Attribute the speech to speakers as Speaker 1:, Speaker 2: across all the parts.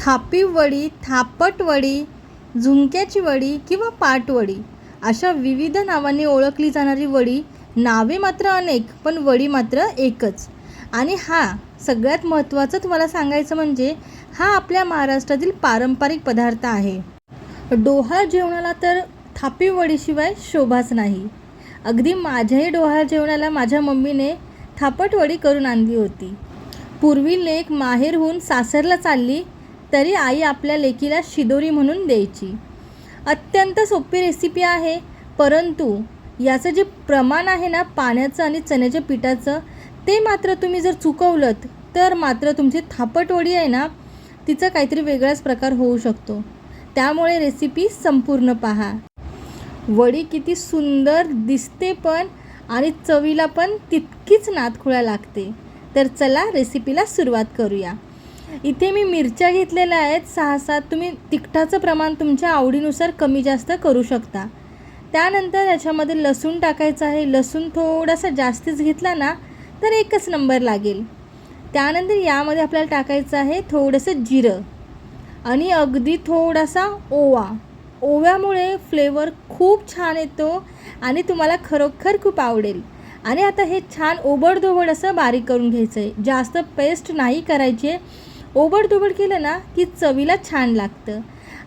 Speaker 1: थापी वडी थापट वडी झुंक्याची वडी किंवा पाटवडी अशा विविध नावांनी ओळखली जाणारी वडी नावे मात्र अनेक पण वडी मात्र एकच. आणि हा सगळ्यात महत्त्वाचं तुम्हाला सांगायचं म्हणजे हा आपल्या महाराष्ट्रातील पारंपरिक पदार्थ आहे. डोहाळ जेवणाला तर थापी वडीशिवाय शोभाच नाही. अगदी माझ्याही डोहाळ जेवणाला माझ्या मम्मीने थापटवडी करून आणली होती. पूर्वी लेक माहेरहून सासरला चालली तरी आई आपल्या लेकीला शिदोरी म्हणून द्यायची. अत्यंत सोपी रेसिपी आहे परंतु याचं जे प्रमाण आहे ना पाण्याचं आणि चण्याच्या पिठाचं ते मात्र तुम्ही जर चुकवलं तर मात्र तुमची थापटवडी आहे ना तिचा काहीतरी वेगळाच प्रकार होऊ शकतो. त्यामुळे रेसिपी संपूर्ण पहा. वडी किती सुंदर दिसते पण आणि चवीला पण तितकीच नातखुळा लागते. तर चला रेसिपीला सुरुवात करूया. इथे मी मिरच्या घेतलेल्या आहेत. सहा सात तुम्ही तिखटाचं प्रमाण तुमच्या आवडीनुसार कमी जास्त करू शकता. त्यानंतर याच्यामध्ये लसूण टाकायचं आहे. लसूण थोडासा जास्तीच घेतला ना तर एकच नंबर लागेल. त्यानंतर यामध्ये आपल्याला टाकायचं आहे थोडंसं जिरं. आणि अगदी थोडासा ओवा. ओव्यामुळे फ्लेवर खूप छान येतो आणि तुम्हाला खरोखर खूप आवडेल. आणि आता हे छान ओबडधोबड असं बारीक करून घ्यायचं आहे जास्त पेस्ट नाही करायची आहे. ओबडधोबड केलं ना की चवीला छान लागतं.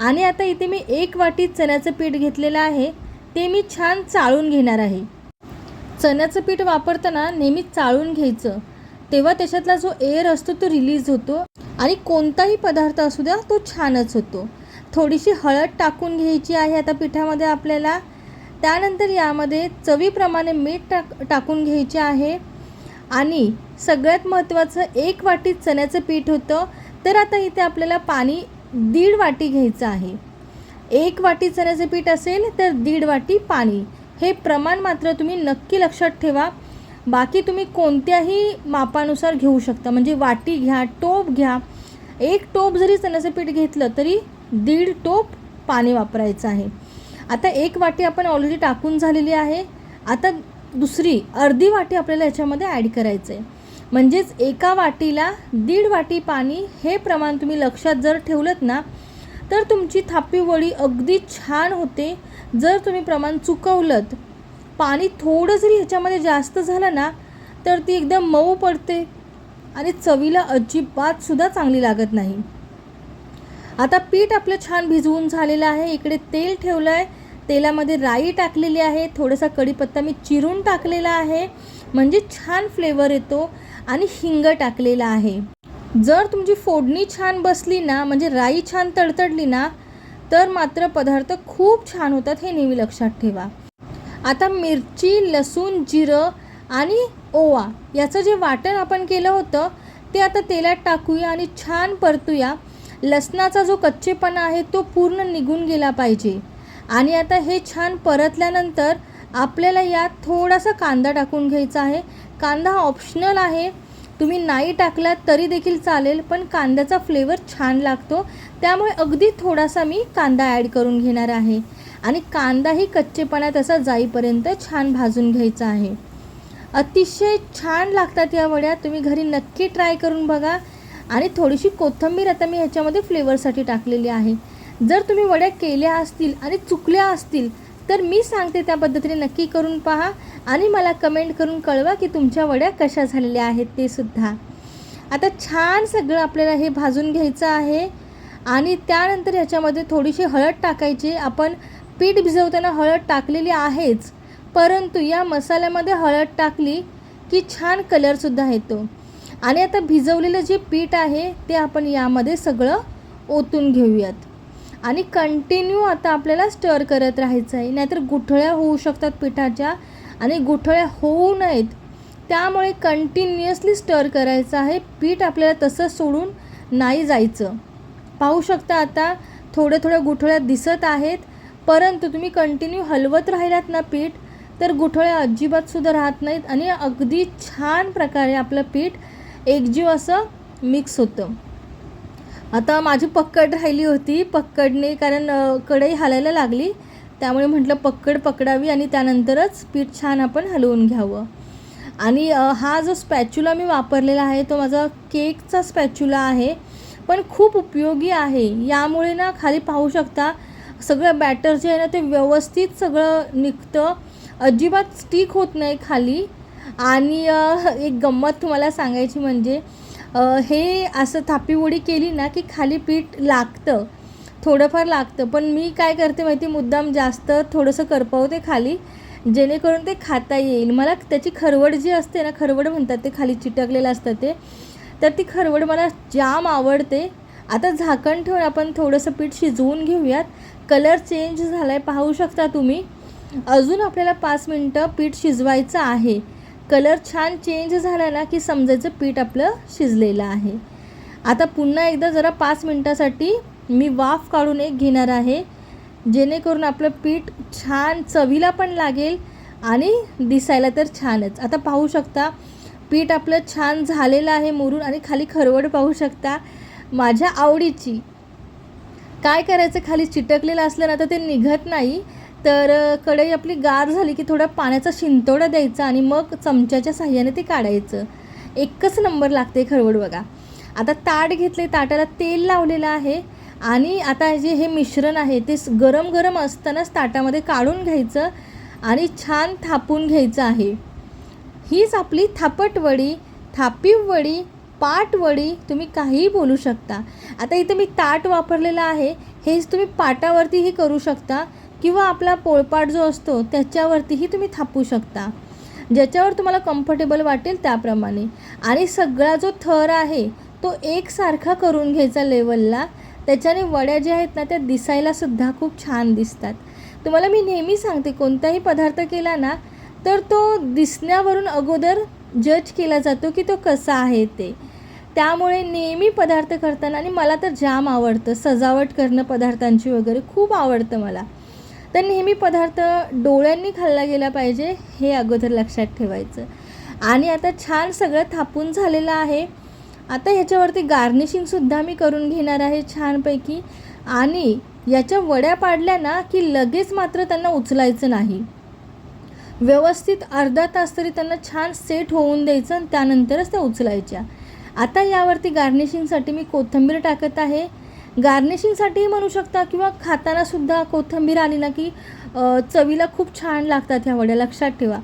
Speaker 1: आणि आता इथे मी एक वाटी चण्याचं पीठ घेतलेलं आहे ते मी छान चाळून घेणार आहे. चण्याचं पीठ वापरताना नेहमी चाळून घ्यायचं. तेव्हा त्याच्यातला जो एअर असतो तो रिलीज होतो आणि कोणताही पदार्थ असू द्या तो छानच होतो. थोडीशी हळद टाकून घ्यायची आहे आता पिठामध्ये आपल्याला. त्यानंतर यामध्ये चवीप्रमाणे मीठ टाक टाकून घ्यायचे आहे. आणि सगळ्यात महत्त्वाचं एक वाटी चण्याचं पीठ होतं तर आता इथे आपल्याला पाणी दीड वाटी घ्यायचं आहे. एक वाटी चण्याचं पीठ असेल तर दीड वाटी पाणी. हे प्रमाण मात्र तुम्ही नक्की लक्षात ठेवा. बाकी तुम्ही कोणत्याही मापानुसार घेऊ शकता. म्हणजे वाटी घ्या टोप घ्या. एक टोप जरी चण्याचं पीठ घेतलं तरी दीड टोप पाणी वापरायचं आहे. आता एक वाटी आपण ऑलरेडी टाकून झालेली आहे. आता दुसरी अर्धी वाटी आपल्याला याच्यामध्ये ॲड करायचं आहे म्हणजेच एका वाटीला दीड वाटी पाणी हे प्रमाण तुम्ही लक्षात जर ठेवलं ना तर तुमची थापी वडी अगदी छान होते. जर तुम्ही प्रमाण चुकवलं पाणी थोडं जरी ह्याच्यामध्ये जास्त झालं ना तर ती एकदम मऊ पडते आणि चवीला अजिबातसुद्धा चांगली लागत नाही. आता पीठ आपलं छान भिजवून झालेलं आहे. इकडे तेल ठेवलं आहे तेलामध्ये राई टाकलेली आहे थोडासा कढीपत्ता मी चिरून टाकलेला आहे म्हणजे छान फ्लेवर येतो आणि हिंग टाकलेला आहे. जर तुमची फोडणी छान बसली ना म्हणजे राई छान तडतडली ना तर मात्र पदार्थ खूप छान होतात हे नेहमी लक्षात ठेवा. आता मिरची लसूण जिरं आणि ओवा याचं जे वाटण आपण केलं होतं ते आता तेलात टाकूया आणि छान परतूया. लसणाचा जो कच्चेपणा आहे तो पूर्ण निघून गेला पाहिजे. आणि आता हे छान परतल्यानंतर आपल्याला यात थोडासा कांदा टाकून घ्यायचा आहे. कांदा हा ऑप्शनल आहे. तुम्ही नाही टाकलात तरी देखील चालेल पण कांद्याचा फ्लेवर छान लागतो. त्यामुळे अगदी थोडासा मी कांदा ॲड करून घेणार आहे. आणि कांदाही कच्चेपणा तसा जाईपर्यंत छान भाजून घ्यायचा आहे. अतिशय छान लागतात या वड्या. तुम्ही घरी नक्की ट्राय करून बघा. आणि थोडीशी कोथिंबीर आता मी ह्याच्यामध्ये फ्लेवरसाठी टाकलेली आहे. जर तुम्ही वड्या केल्या असतील आणि चुकल्या असतील तर मी सांगते त्या पद्धतीने नक्की करून पहा आणि मला कमेंट करून कळवा की तुमच्या वड्या कशा झालेल्या आहेत ते सुद्धा. आता छान सगळं आपल्याला हे भाजून घ्यायचं आहे आणि त्यानंतर ह्याच्यामध्ये थोडीशी हळद टाकायची. आपण पीठ भिजवताना हळद टाकलेली आहेच परंतु या मसाल्यामध्ये हळद टाकली की छान कलरसुद्धा येतो. आणि आता भिजवलेलं जे पीठ आहे ते आपण यामध्ये सगळं ओतून घेऊयात. आणि कंटिन्यू आता आपल्याला स्टर करत राहायचं आहे. नाहीतर गुठळ्या होऊ शकतात पिठाच्या आणि गुठळ्या होऊ नयेत. त्यामुळे कंटिन्युअसली स्टर करायचं आहे. पीठ आपल्याला तसं सोडून नाही जायचं. पाहू शकता आता थोड्या थोड्या गुठळ्या दिसत आहेत. परंतु तुम्ही कंटिन्यू हलवत राहिलात ना पीठ तर गुठळ्या अजिबातसुद्धा राहत नाहीत आणि अगदी छान प्रकारे आपलं पीठ एकजीव असं मिक्स होतं. आता माझी पक्कड राहिली होती. पक्कडने कारण कढई हालायला लागली. त्यामुळे म्हटलं पक्कड पकडावी आणि त्यानंतरच पीठ छान आपण हलवून घ्यावं. आणि हा जो स्पॅच्युला मी वापरलेला आहे तो माझा केकचा स्पॅच्युला आहे पण खूप उपयोगी आहे. यामुळे ना खाली पाहू शकता सगळं बॅटर जे आहे ना ते व्यवस्थित सगळं निघतं. अजिबात स्टिक होत नाही खाली. आणि एक गंमत तुम्हाला सांगायची म्हणजे हे असं थापीवडी केली ना की खाली पीठ लागतं. थोडंफार लागतं. पण मी काय करते माहिती मुद्दाम जास्त थोडंसं करपवते खाली जेणेकरून ते खाता येईल. मला त्याची खरवड जी असते ना खरवड म्हणतात ते खाली चिटकलेलं असतं ते तर ती खरवड मला जाम आवडते. आता झाकण ठेवून आपण थोडंसं पीठ शिजवून घेऊयात. कलर चेंज झाला आहे पाहू शकता तुम्ही. अजून आपल्याला पाच मिनटं पीठ शिजवायचं आहे. कलर छान चेंज झाला ना की समजायचं पीठ आपलं शिजलेलं आहे. आता पुन्हा एकदा जरा पाच मिनटासाठी मी वाफ काढून एक घेणार आहे. जेणेकरून आपलं पीठ छान चवीला पण लागेल आणि दिसायला तर छानच. आता पाहू शकता पीठ आपलं छान झालेलं आहे मुरून आणि खाली खरवड पाहू शकता. माझ्या आवडीची. काय करायचं? खाली चिटकलेलं असलं ना तर ते निघत नाही. तर कढई आपली गार झाली की थोडा पाण्याचा शिंतोडा द्यायचा आणि मग चमच्याच्या साह्याने ते काढायचं. एकच नंबर लागते खरवड बघा. आता ताट घेतले ताटाला तेल लावलेलं आहे आणि आता जे हे मिश्रण आहे ते गरम गरम असतानाच ताटामध्ये काढून घ्यायचं आणि छान थापून घ्यायचं आहे. हीच आपली थापटवडी थापीवडी पाटवडी तुम्ही काहीही बोलू शकता. आता इथं मी ताट वापरलेलं आहे हेच तुम्ही पाटावरतीही करू शकता. किंवा आपला पोळपाट जो असतो त्याच्यावरतीही तुम्ही थापू शकता. ज्याच्यावर तुम्हाला कम्फर्टेबल वाटेल त्याप्रमाणे. आणि सगळा जो थर आहे तो एकसारखा करून घ्यायचा लेवलला त्याच्याने वड्या ज्या आहेत ना त्या दिसायलासुद्धा खूप छान दिसतात. तुम्हाला मी नेहमी सांगते कोणताही पदार्थ केला ना तर तो दिसण्यावरून अगोदर जज केला जातो की तो कसा आहे ते. त्यामुळे नेहमी पदार्थ करताना आणि मला तर जाम आवडतं. सजावट करणं पदार्थांची वगैरे खूप आवडतं मला. तर नेहमी पदार्थ डोळ्यांनी खाल्ला गेला पाहिजे हे अगोदर लक्षात ठेवायचं. आणि आता छान सगळं थापून झालेलं आहे. आता ह्याच्यावरती गार्निशिंगसुद्धा मी करून घेणार आहे छानपैकी. आणि याच्या वड्या पाडल्या ना की लगेच मात्र त्यांना उचलायचं नाही. व्यवस्थित अर्धा तास तरी त्यांना छान सेट होऊन द्यायचं आणि त्यानंतरच त्या उचलायच्या. आता यावरती गार्निशिंगसाठी मी कोथिंबीर टाकत आहे. गार्निशिंगसाठीही म्हणू शकता किंवा खाताना सुद्धा कोथिंबीर आली ना की चवीला खूप छान लागतात ह्या वड्या. लक्षात ठेवा.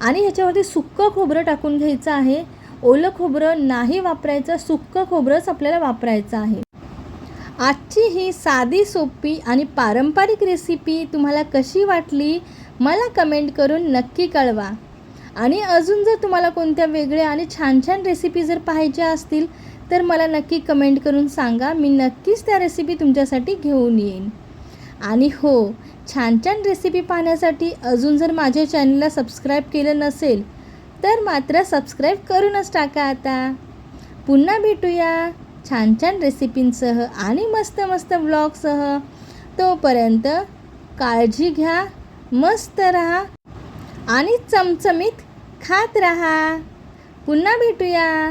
Speaker 1: आणि ह्याच्यावरती सुक्कं खोबरं टाकून घ्यायचं आहे. ओलं खोबरं नाही वापरायचं सुक्कं खोबरंच आपल्याला वापरायचं आहे. आजची ही साधी सोपी आणि पारंपरिक रेसिपी तुम्हाला कशी वाटली मला कमेंट करून नक्की कळवा. आणि अजून जर तुम्हाला कोणत्या वेगळ्या आणि छान छान रेसिपी जर पाहायच्या असतील तर मला नक्की कमेंट करून सांगा. मी नक्कीच त्या रेसिपी तुमच्यासाठी घेऊन येईन. आणि हो छान छान रेसिपी पाहण्यासाठी अजून जर माझ्या चॅनलला सबस्क्राईब केलं नसेल तर मात्र सबस्क्राईब करूनच टाका आता. पुन्हा भेटूया छान छान रेसिपींसह आणि मस्त मस्त ब्लॉगसह तोपर्यंत काळजी घ्या मस्त राहा आणि चमचमीत खात राहा. पुन्हा भेटूया.